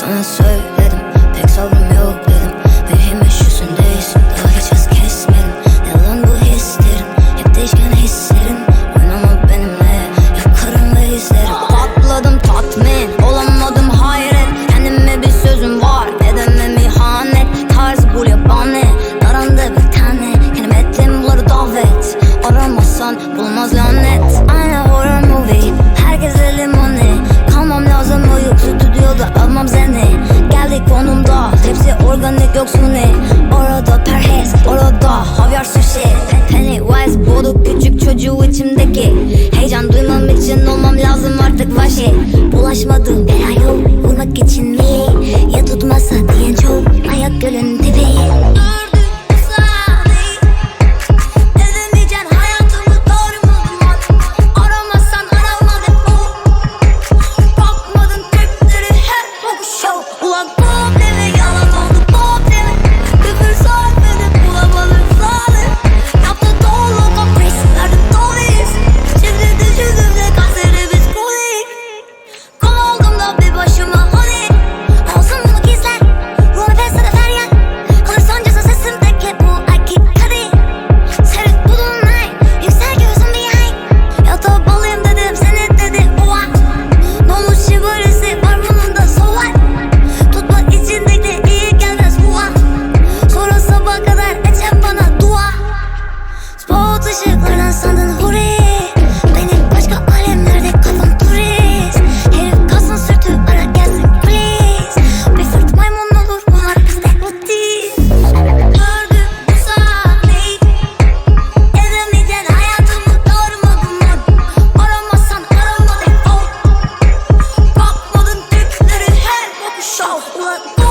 Sunset, let them take over milk Pennywise boğdu küçük çocuğu içimdeki. Heyecan duymam için olmam lazım artık vahşi. Bulaşmadım bela yok vurmak için mi? Ya tutmasa diyen çok. Ayak gölün What?